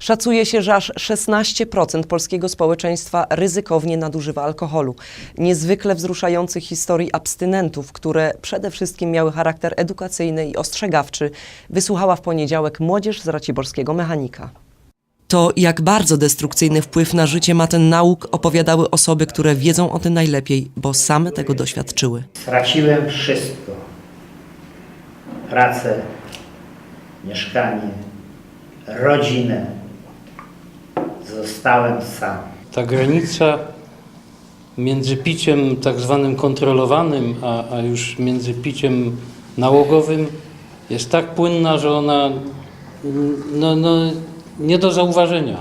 Szacuje się, że aż 16% polskiego społeczeństwa ryzykownie nadużywa alkoholu. Niezwykle wzruszających historii abstynentów, które przede wszystkim miały charakter edukacyjny i ostrzegawczy, wysłuchała w poniedziałek młodzież z Raciborskiego Mechanika. To, jak bardzo destrukcyjny wpływ na życie ma ten nauk, opowiadały osoby, które wiedzą o tym najlepiej, bo same tego doświadczyły. Straciłem wszystko. Pracę, mieszkanie, rodzinę. Zostałem sam. ta granica między piciem tak zwanym kontrolowanym, a, a już między piciem nałogowym jest tak płynna, że ona no, no, nie do zauważenia.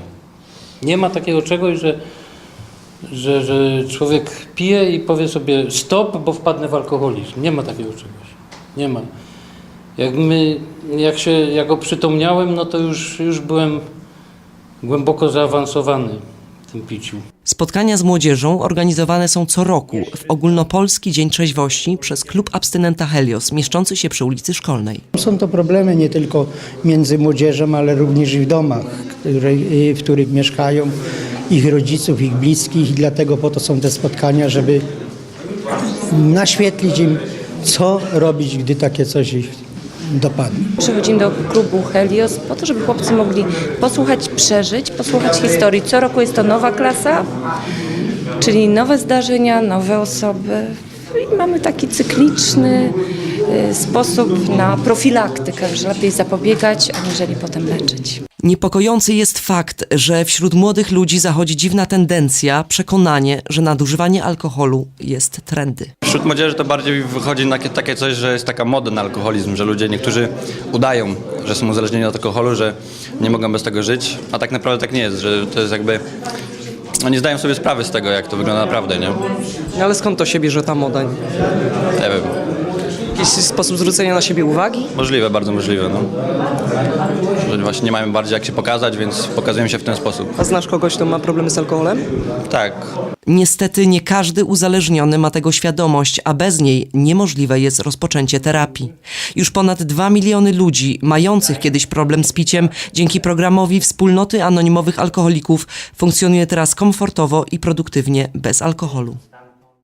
Nie ma takiego czegoś, że, że, że człowiek pije i powie sobie stop, bo wpadnę w alkoholizm. Nie ma takiego czegoś. Nie ma. Jak, my, jak się jak oprzytomniałem, no to już, już byłem głęboko zaawansowany w tym piciu. Spotkania z młodzieżą organizowane są co roku w Ogólnopolski Dzień Trzeźwości przez klub abstynenta Helios, mieszczący się przy ulicy Szkolnej. Są to problemy nie tylko między młodzieżą, ale również i w domach, które, y, w których mieszkają ich rodziców, ich bliskich i dlatego po to są te spotkania, żeby naświetlić im, co robić, gdy takie coś ich dopadnie. Przychodzimy do klubu Helios po to, żeby chłopcy mogli posłuchać przeżyć, posłuchać historii. Co roku jest to nowa klasa, czyli nowe zdarzenia, nowe osoby. I mamy taki cykliczny y, sposób na profilaktykę, że lepiej zapobiegać, aniżeli potem leczyć. Niepokojący jest fakt, że wśród młodych ludzi zachodzi dziwna tendencja, przekonanie, że nadużywanie alkoholu jest trendy. Wśród młodzieży to bardziej wychodzi na takie- coś, że jest taka moda na alkoholizm, że ludzie niektórzy udają, że są uzależnieni od alkoholu, że nie mogą bez tego żyć, a tak naprawdę tak nie jest, że to jest jakby... Oni zdają sobie sprawę z tego, jak to wygląda naprawdę, nie? No ale skąd to się bierze ta moda? Nie wiem. Jakiś sposób zwrócenia na siebie uwagi? Możliwe, bardzo możliwe, no. Że właśnie nie mamy bardziej jak się pokazać, więc pokazujemy się w ten sposób. A znasz kogoś, kto ma problemy z alkoholem? Tak, Niestety nie każdy uzależniony ma tego świadomość, a bez niej niemożliwe jest rozpoczęcie terapii. Już ponad 2 miliony ludzi mających kiedyś problem z piciem dzięki programowi Wspólnoty Anonimowych Alkoholików funkcjonuje teraz komfortowo i produktywnie bez alkoholu.